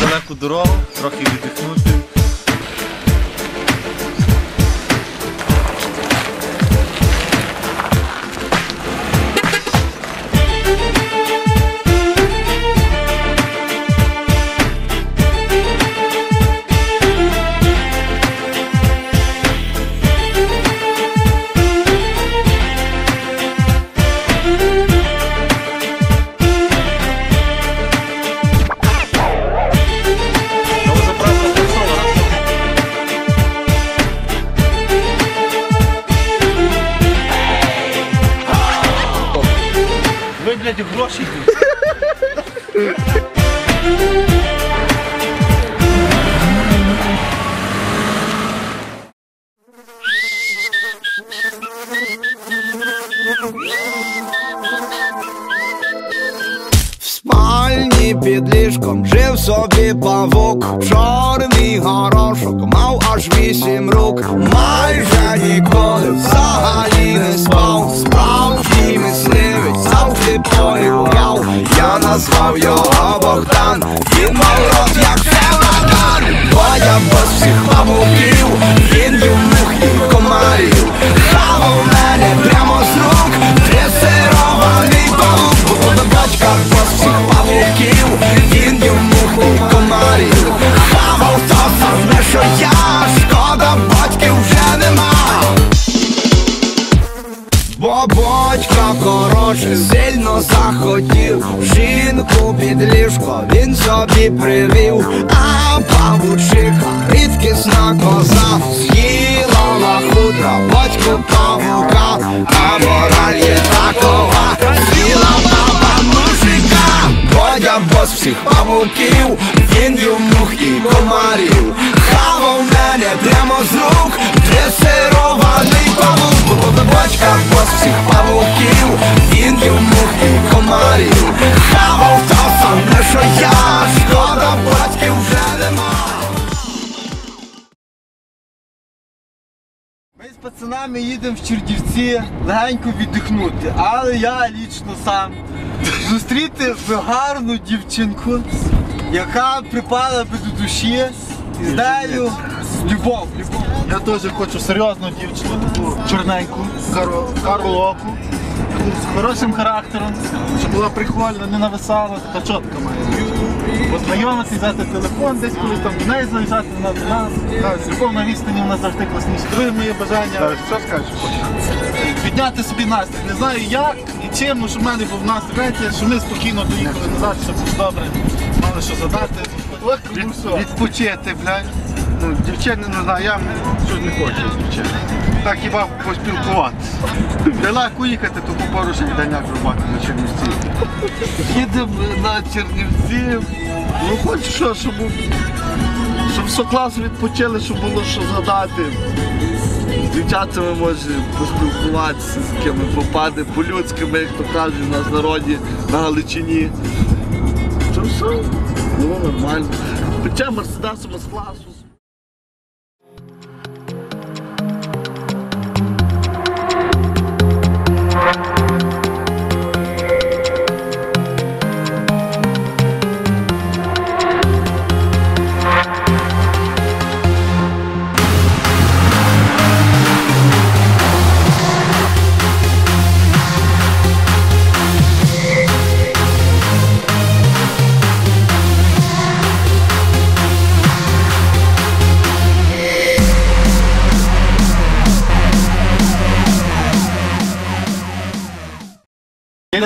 далеку дорогу, трохи віддихнути. Новозаправка В спальні під ліжком жив собі павук, чорний горошок, мав аж вісім рук, майже ніколи взагалі не спав, справжній мисливець завжди полював, я назвав його Богдан, він мав рот як чемодан, Боя без всіх павуків, він їв і комарів, привів. А павучиха, рідкісна коза З'їла лахудра, батько павука А мораль є такова. З'їла баба мужика Бодя бос всіх павуків. Він мух і комарів. Хавав мене прямо з рук. Дресирований павук Бочка бос всіх павуків Він мух і комарів. Хавав то саме, що я Шкода батьків вже Ми з пацанами їдемо в Чердівці легенько віддихнути, але я лічно сам. Зустріти гарну дівчинку, яка припала би до душі і з нею любов, любов. Я теж хочу серйозну дівчину, таку чорненьку, кару, кару оку, з хорошим характером, щоб була прикольна, не нависала, така чотка має. Познайомитися, взяти телефон, десь коли там до неї заїжджати на нас. Любов на відстані у нас завжди класніше. Друге моє бажання. Що скажеш? Підняти собі настрій. Не знаю як і чим, ну, щоб в мене був настрій. Знаєте, що ми спокійно доїхали назад, щоб було добре, мали що задати. Ну. Відпочити, блядь. Ну, дівчини не знаю, я щось не хочу з. Так хіба поспілкуватися. Далеко їхати, то по порушень даняк рубати на Чернівці. Їдемо на Чернівці. Ну хоч що, щоб, щоб все відпочили, щоб було що задати. З дівчатами може поспілкуватися, з ким попаде, по-людськи, як то кажуть, у народі на Галичині. Все було нормально. Хоча мерседесом з класу.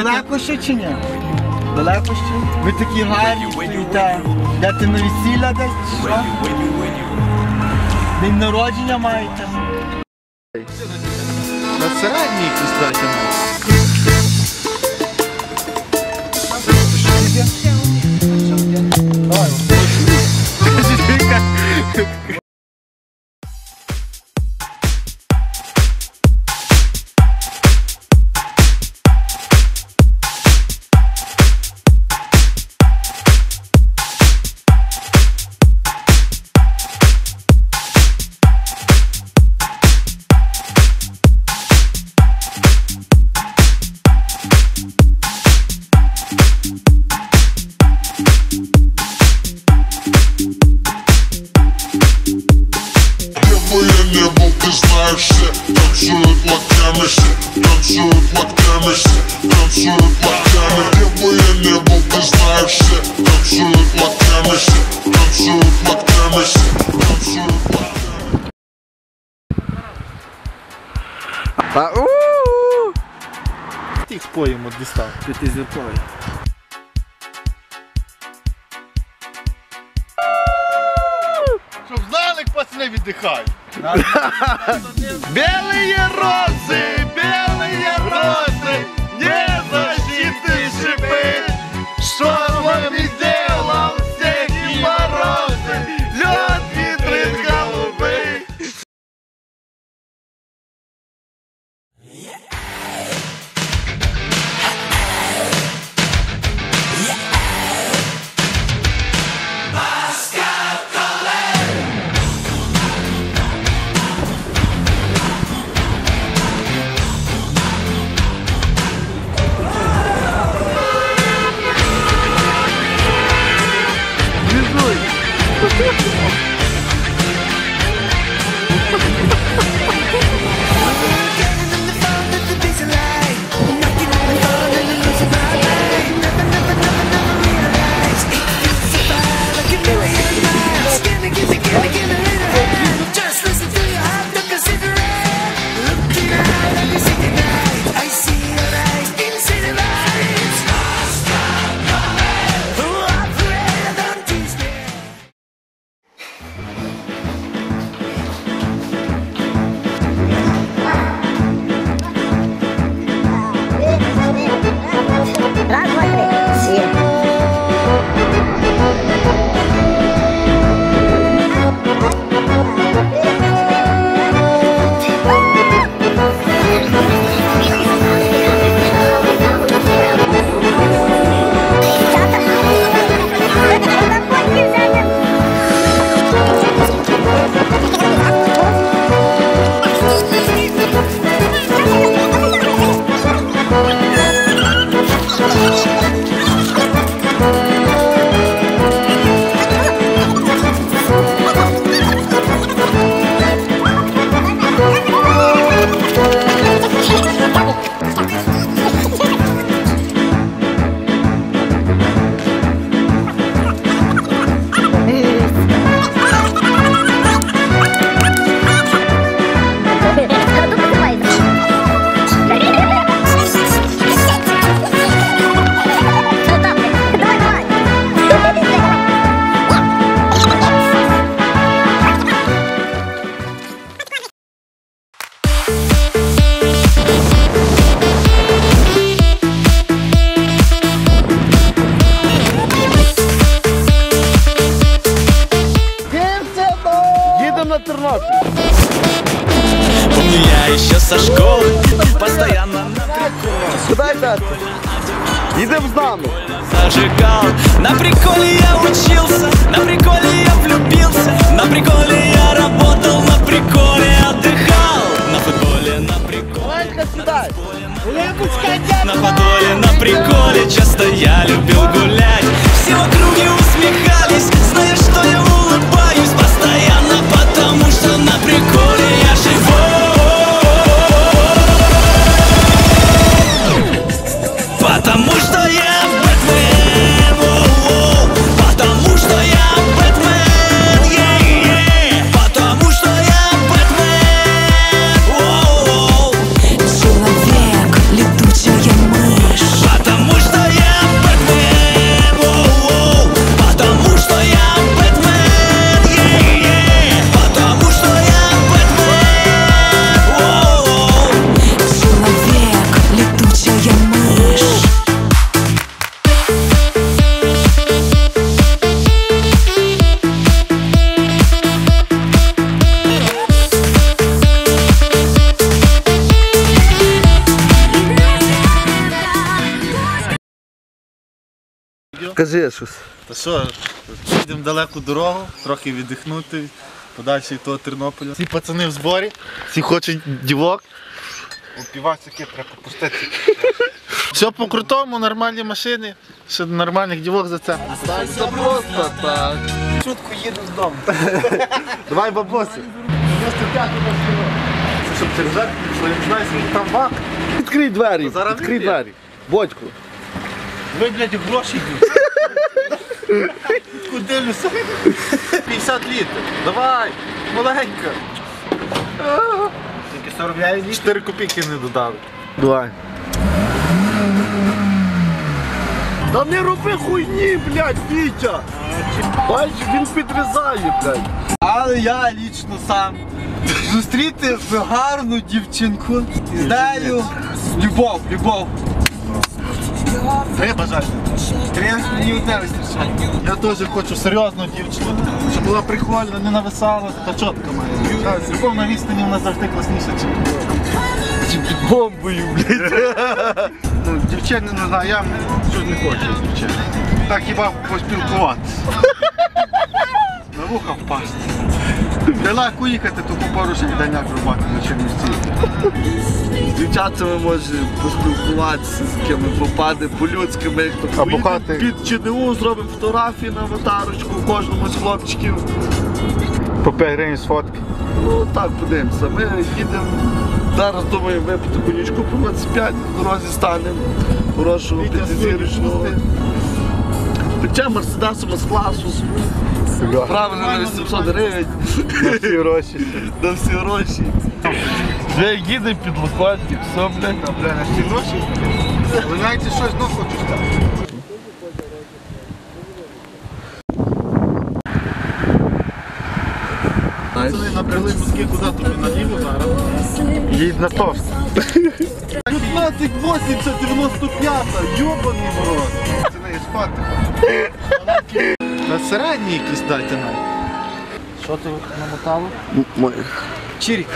Далеко ще чи ні? Далеко ще? Ви такі гарні стоїте. Йдете на весілля десь? Що? День народження маєте? На середній shoot my damage. Don't shoot my damage. Don't shoot my damage. If we enable this life shit, don't shoot my damage. Don't shoot my damage. Don't shoot my Та у Тих поїм от дістав. П'ятизірковий. Щоб знали, пацани віддихають. Белые розы, белые розы, Йдете? Їдемо з нами. зажигал На приколе я учился На приколе я влюбился На приколе я работал На приколе отдыхал На футболе, на приколе. На подоле, на приколе Часто я любил гулять Все в округе усмехались Зная, что Кажи щось. Та що, їдемо далеку дорогу, трохи віддихнути, подальше від того Тернополя. Всі пацани в зборі, всі хочуть дівок. Упівацьки треба попустити. Все по крутому, нормальні машини, ще нормальних дівок за це. Це просто так. Шутку їду з дому. Давай бабусі. Щоб через жарт, що я не знаю, скільки там бак. Відкрий двері. Відкрий двері. Бодьку. Ви, блядь, гроші Куди люся? 50 літрів. Давай, маленька. Тільки 49 літрів. 4 копійки не додали. Давай. Та не роби хуйні, блядь, Вітя! Бач, він підрізає, блядь. Але я лічно сам зустріти гарну дівчинку з нею любов, любов. Три бажання. Мені одне вистачає. Я теж хочу серйозну дівчину, щоб була прикольна, не нависала, така чітка має. Так, з любов на відстані вона завжди класніша, ніж Під бомбою, блядь. Ну, дівчини, не знаю, я щось не хочу з. Так хіба поспілкуватися. На вуха впасти. Далеко їхати, то пару ще даняк рубати на Чернівці. З дівчатами може поспілкуватися, з ким попаде, по-людськи, як то А поїде бухати? під ЧДУ, зробимо фотографії на аватарочку кожному з хлопчиків. По 5 гривень з фотки. Ну так подивимося. Ми їдемо. Зараз думаю випити конячку по 25, в дорозі станемо. Хорошого п'ятизірочного. Пече мерседесом з класу. Правильно на 800 гривень. На всі гроші. На всі гроші. Вже їде під локотник, все, блядь. Бля, на всі гроші. Ви знаєте, щось ну хочу сказати. Пацани набрали мозки куди тобі наліво зараз. Їдь на товст. 1580 95 йобаний в рот. Це не спати. На середній якісь дайте нам. Що ти намотало? Чирік.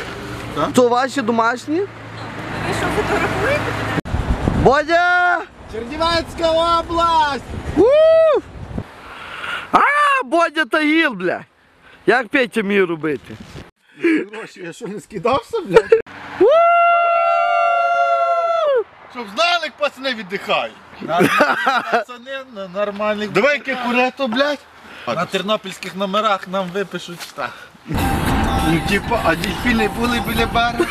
То ваші домашні? Ви що, фотографуєте? Бодя! Чернівецька область! У! А, Бодя Тагіл, бля. Як Петя вміє робити? Гроші, я що не скидався, блядь? Щоб знали, як пацани віддихають. Пацани на нормальних. Давай яке курето, блядь. На тернопільських номерах нам випишуть так. Ну, типа, а дельфіни були біля бару.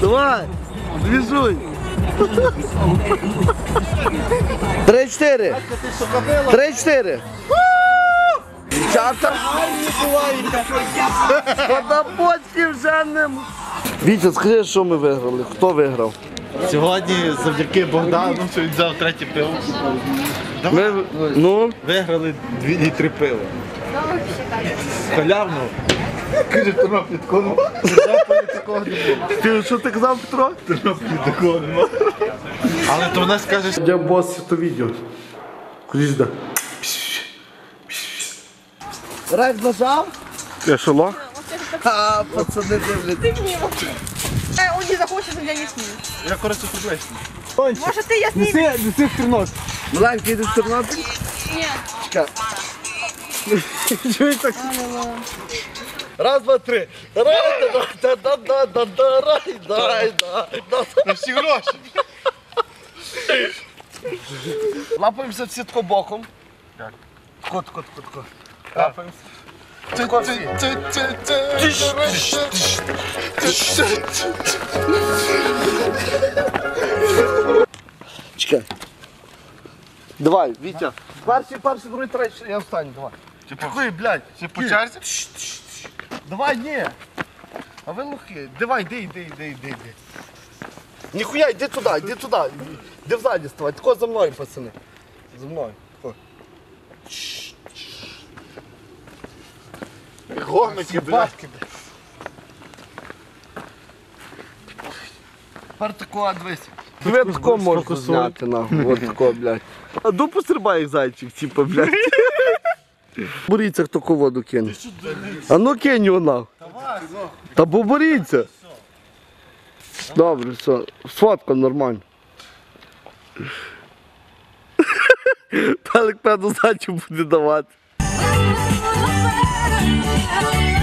Давай, движуй. Три-чотири. Три-чотири. Дівчата. Подобоцьки вже не... Вітя, скажи, що ми виграли? Хто виграв? Сьогодні завдяки Богдану, що він взяв третє пиво. Ми... Ну? Виграли 2 літри пива. Халявно. Каже, такого нема. Такого не було. Ти що ти казав, Петро? Тернополі такого нема. Але то вона скаже, що Я бос то відео. Куди сюди? Рек нажав? я що лох? А, пацани дивляться. Э, он не захочет, я не сниму. Я коротше підлесний. Может, ты я сниму? Неси, неси в Тернопіль. Маленький йдеш в Тернопіль? Нет. Чекай. Чуєш так? Раз, два, три. Рай, да, да, да, да, да, рай, дай, дай, да. На всі гроші. Лапаємося всі тако боком. Тако, тако, тако, тако. Лапаємося. Чекай. Давай, Вітя. Перший, перший, другий, третій, я встану, давай. Такий, блядь. Чи по черзі? Давай, ні. А ви лохи. Давай, йди, йди, йди, йди, йди. Ніхуя, йди туди, йди туди. Йди взаді ставай. Тако за мною, пацани. За мною. Тако. Гомики, блядь. Тепер тако, дивись. Тебе тако можна зняти, нахуй. От тако, блядь. А дупу стрибай, як зайчик, типа, блядь. Боріться, хто ко воду кине. А ну кинь його нахуй. Та поборіться. Добре, все. Сфоткав нормально. Пелик певно здачу буде давати. Thank you.